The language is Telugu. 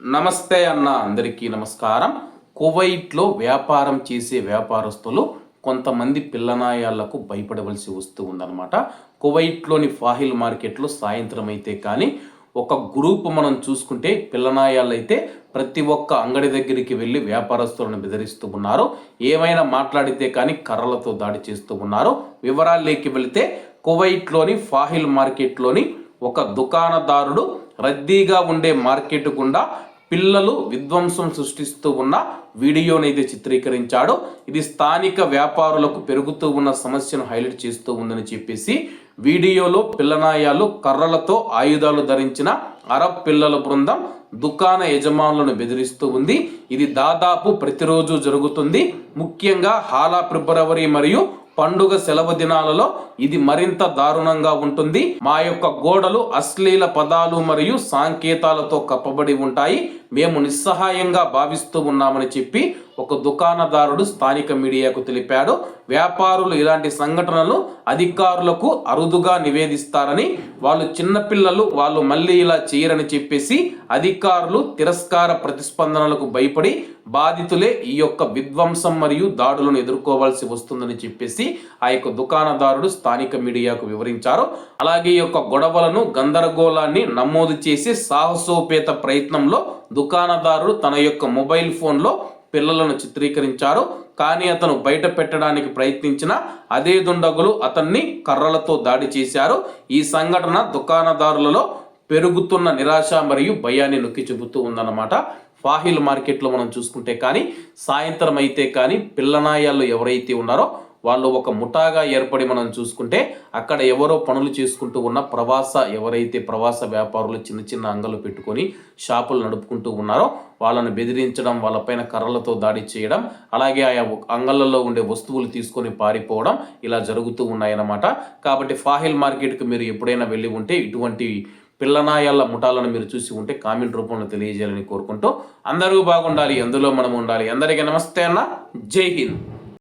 నమస్తే అన్న అందరికీ నమస్కారం. కువైట్లో వ్యాపారం చేసే వ్యాపారస్తులు కొంతమంది పిల్లనాయాళ్ళకు భయపడవలసి వస్తూ ఉందన్నమాట. కువైట్లోని ఫాహిల్ మార్కెట్లో సాయంత్రం అయితే కానీ ఒక గ్రూప్ మనం చూసుకుంటే పిల్లనాయాలు అయితే ప్రతి ఒక్క అంగడి దగ్గరికి వెళ్ళి వ్యాపారస్తులను బెదిరిస్తూ ఉన్నారు. ఏమైనా మాట్లాడితే కానీ కర్రలతో దాడి చేస్తూ ఉన్నారు. వివరాల్లోకి వెళితే కువైట్లోని ఫాహిల్ మార్కెట్లోని ఒక దుకాణదారుడు రద్దీగా ఉండే మార్కెట్ గుండా పిల్లలు విధ్వంసం సృష్టిస్తూ ఉన్న వీడియోనైతే చిత్రీకరించాడు. ఇది స్థానిక వ్యాపారులకు పెరుగుతూ ఉన్న సమస్యను హైలైట్ చేస్తూ ఉందని చెప్పేసి వీడియోలో పిల్లనాయాలు కర్రలతో ఆయుధాలు ధరించిన అరబ్ పిల్లల బృందం దుకాణ యజమానులను బెదిరిస్తూ ఉంది. ఇది దాదాపు ప్రతిరోజు జరుగుతుంది. ముఖ్యంగా హాలా ఫిబ్రవరి మరియు పండుగ సెలవు దినాలలో ఇది మరింత దారుణంగా ఉంటుంది. మా యొక్క గోడలు అశ్లీల పదాలు మరియు సాంకేతాలతో కప్పబడి ఉంటాయి. మేము నిస్సహాయంగా భావిస్తూ ఉన్నామని చెప్పి ఒక దుకాణదారుడు స్థానిక మీడియాకు తెలిపాడు. వ్యాపారులు ఇలాంటి సంఘటనలు అధికారులకు అరుదుగా నివేదిస్తారని వాళ్ళు చిన్నపిల్లలు వాళ్ళు మళ్ళీ ఇలా చేయరని చెప్పేసి అధికారులు తిరస్కార ప్రతిస్పందనలకు భయపడి బాధితులే ఈ యొక్క విధ్వంసం మరియు దాడులను ఎదుర్కోవాల్సి వస్తుందని చెప్పేసి ఆ యొక్క దుకాణదారుడు స్థానిక మీడియాకు వివరించారు. అలాగే ఈ యొక్క గొడవలను గందరగోళాన్ని నమోదు చేసి సాహసోపేత ప్రయత్నంలో దుకాణదారుడు తన యొక్క మొబైల్ ఫోన్లో పిల్లలను చిత్రీకరించారు. కానీ అతను బయట పెట్టడానికి ప్రయత్నించిన అదే దుండగులు అతన్ని కర్రలతో దాడి చేశారు. ఈ సంఘటన దుకాణదారులలో పెరుగుతున్న నిరాశ మరియు భయాన్ని నొక్కి చెబుతూ ఉందన్నమాట. ఫాహిల్ మార్కెట్లో మనం చూసుకుంటే కానీ సాయంత్రం అయితే కానీ పిల్లనాయాలు ఎవరైతే ఉన్నారో వాళ్ళు ఒక ముఠాగా ఏర్పడి మనం చూసుకుంటే అక్కడ ఎవరో పనులు చేసుకుంటూ ఉన్న ప్రవాస ఎవరైతే ప్రవాస వ్యాపారులు చిన్న చిన్న అంగలు పెట్టుకొని షాపులు నడుపుకుంటూ ఉన్నారో వాళ్ళని బెదిరించడం వాళ్ళపైన కర్రలతో దాడి చేయడం అలాగే ఆయా అంగళ్ళలో ఉండే వస్తువులు తీసుకొని పారిపోవడం ఇలా జరుగుతూ ఉన్నాయన్నమాట. కాబట్టి ఫాహిల్ మార్కెట్కి మీరు ఎప్పుడైనా వెళ్ళి ఉంటే ఇటువంటి పిల్లనాయాల ముఠాలను మీరు చూసి ఉంటే కామెంట్ రూపంలో తెలియజేయాలని కోరుకుంటూ అందరూ బాగుండాలి అందులో మనం ఉండాలి. అందరికీ నమస్తే అన్న. జై హింద్.